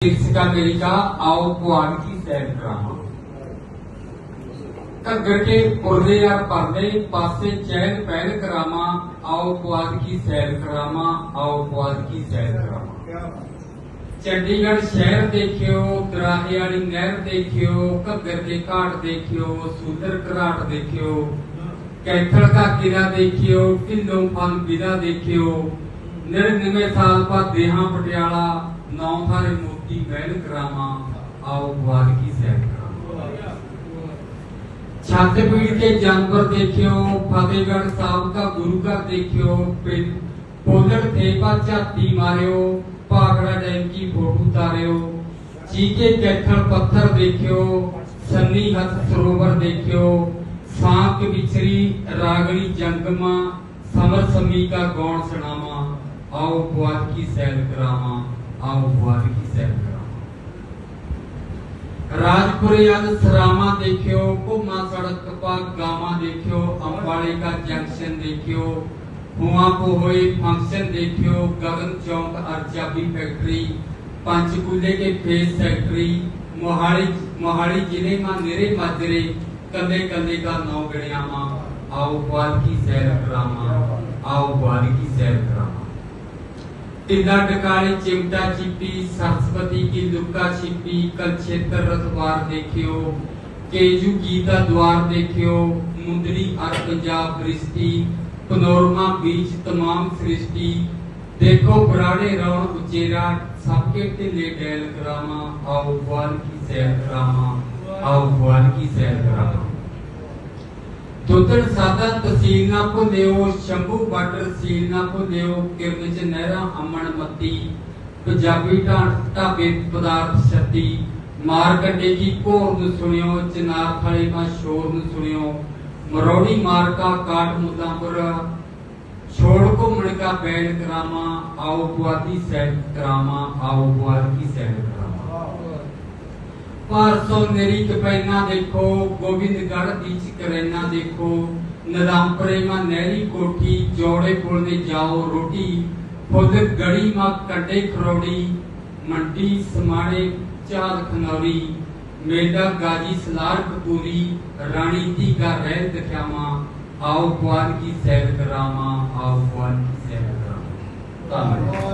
आओ कुआन की सैर के पुरले या पासे चैन करामा, आओ कुआन की करामा, आओ कुआन की करामा। चंडीगढ़ शहर देखियो दराहे वाली नहर देखियो घग्गर के घाट देखियो, सूदर घराट देखियो। कैथल का किला देखियो ढिलो फल विदा देखियो। निन्यानवे साल बाद देहा पटियाला ਨੌ ਥਾਰੇ ਮੋਤੀ ਮਹਿਲ ਕਰਾਵਾਂ, ਆਓ ਪੁਆਧ ਕੀ ਕਰਾਵਾਂ। ਛੱਤ ਪੀੜ ਕੇ ਜਾਨਵਰ ਦੇਖਿਓ, ਫਤਿਹਗੜ੍ਹ ਸਾਹਿਬ ਦਾ ਗੁਰੂ ਘਰ ਦੇਖਿਓ ਪੋਲੜ ਥੇਪਾ ਝਾਤੀ ਮਾਰਿਓ, ਭਾਖੜਾ ਡੈਮ ਕੀ ਫੋਟੋ ਤਾਰਿਓ ਚੀਕੇ ਕੈਥਲ ਪੱਥਰ ਦੇਖਿਓ, ਸੰਨੀ ਹੱਥ ਸਰੋਵਰ ਦੇਖਿਓ। ਸਾਂਕ ਵਿਚਰੀ ਰਾਗਣੀ ਜੰਗਮਾ, ਸਮਰ ਸਮੀ ਕਾ ਗੌਣ ਸੁਣਾਵਾਂ। ਆਓ ਪੁਆਧ ਕੀ ਸੈਰ ਕਰਾਵਾਂ। आओ भुआ सरामा देखियो कुमा सड़क पर गामा देखियो अंबाले का जंक्शन देखियो हुआ को हुए फ़ंक्शन देखियो, गगन चौक अर्जाबी फैक्ट्री, पंचकूले के फेस फैक्ट्री मोहाली मोहाली ज़िले में निरे माजरे कंधे कंधे का नौ गणिया आओ बाल की सैर करा करामा आओ बाल की सैर करा टिल्ला चिमटा चिप्पी सरस्वती की लुक्का छिपी, कल क्षेत्र रथवार देखियो, केजू गीता द्वार देखियो, मुंदरी और पंजाब दृष्टि पनोरमा बीच तमाम सृष्टि। देखो बराड़े रौन उचेरा, सबके टिले डैल करामा ग्वाल की सैर करामा ग्वाल की सैर करामा ਦੁੱਧੜ ਸਾਦਾ ਤਸੀਲ ਨਾ ਭੁੱਲਿਓ ਸ਼ੰਭੂ ਬਾਰਡਰ ਸੀਲ ਨਾ ਭੁੱਲਿਓ ਕਿਰਨ ਚ ਨਹਿਰਾ ਅਮਨ ਮੱਤੀ ਪੰਜਾਬੀ ਢਾਂਟ ਢਾਬੇ ਪਦਾਰਥ ਛੱਤੀ ਮਾਰ ਕੱਢੇ ਕੀ ਘੋਰ ਨੂੰ ਸੁਣਿਓ ਚਨਾਰ ਥਲੇ ਮਾ ਸ਼ੋਰ ਨੂੰ ਸੁਣਿਓ ਮਰੋੜੀ ਮਾਰ ਕਾ ਕਾਟ ਮੁੱਲਾਂਪੁਰ ਛੋੜ ਘੁੰਮਣ ਕਾ ਬੈਲ ਕਰਾਮਾ ਆਓ ਪੁਆਦੀ ਸੈਰ ਕਰਾਮਾ ਆਓ ਪੁਆਦ ਕੀ ਸੈਰ ਕਰਾਮਾ ਪਰਸੋਂ ਮੇਰੀ ਕਪੈਨਾ ਦੇਖੋ, ਗੋਬਿੰਦਗੜ੍ਹ ਦੀ ਚਕਰੈਨਾ ਦੇਖੋ। ਨਦਾਮਪੁਰੇ ਮਾ ਨਹਿਰੀ ਕੋਠੀ, ਜੋੜੇ ਪੁਲ ਦੇ ਜਾਓ ਰੋਟੀ। ਖੁਦ ਗੜੀ ਮਾ ਕੱਢੇ ਖਰੋੜੀ, ਮੰਡੀ ਸਮਾੜੇ ਚਾਲ ਖਨੌਰੀ। ਮੇਲਾ ਗਾਜੀ ਸਲਾਰ ਕਪੂਰੀ ਰਾਣੀ ਦੀ ਕਾ ਰਹਿ ਦਿਖਾਵਾਂ। ਆਓ ਕੁਆਨ ਕੀ ਸੈਰ ਕਰਾਵਾਂ ਆਓ ਕੁਆਨ ਕੀ ਸੈਰ ਕਰਾਵਾਂ ਧੰਨਵਾਦ।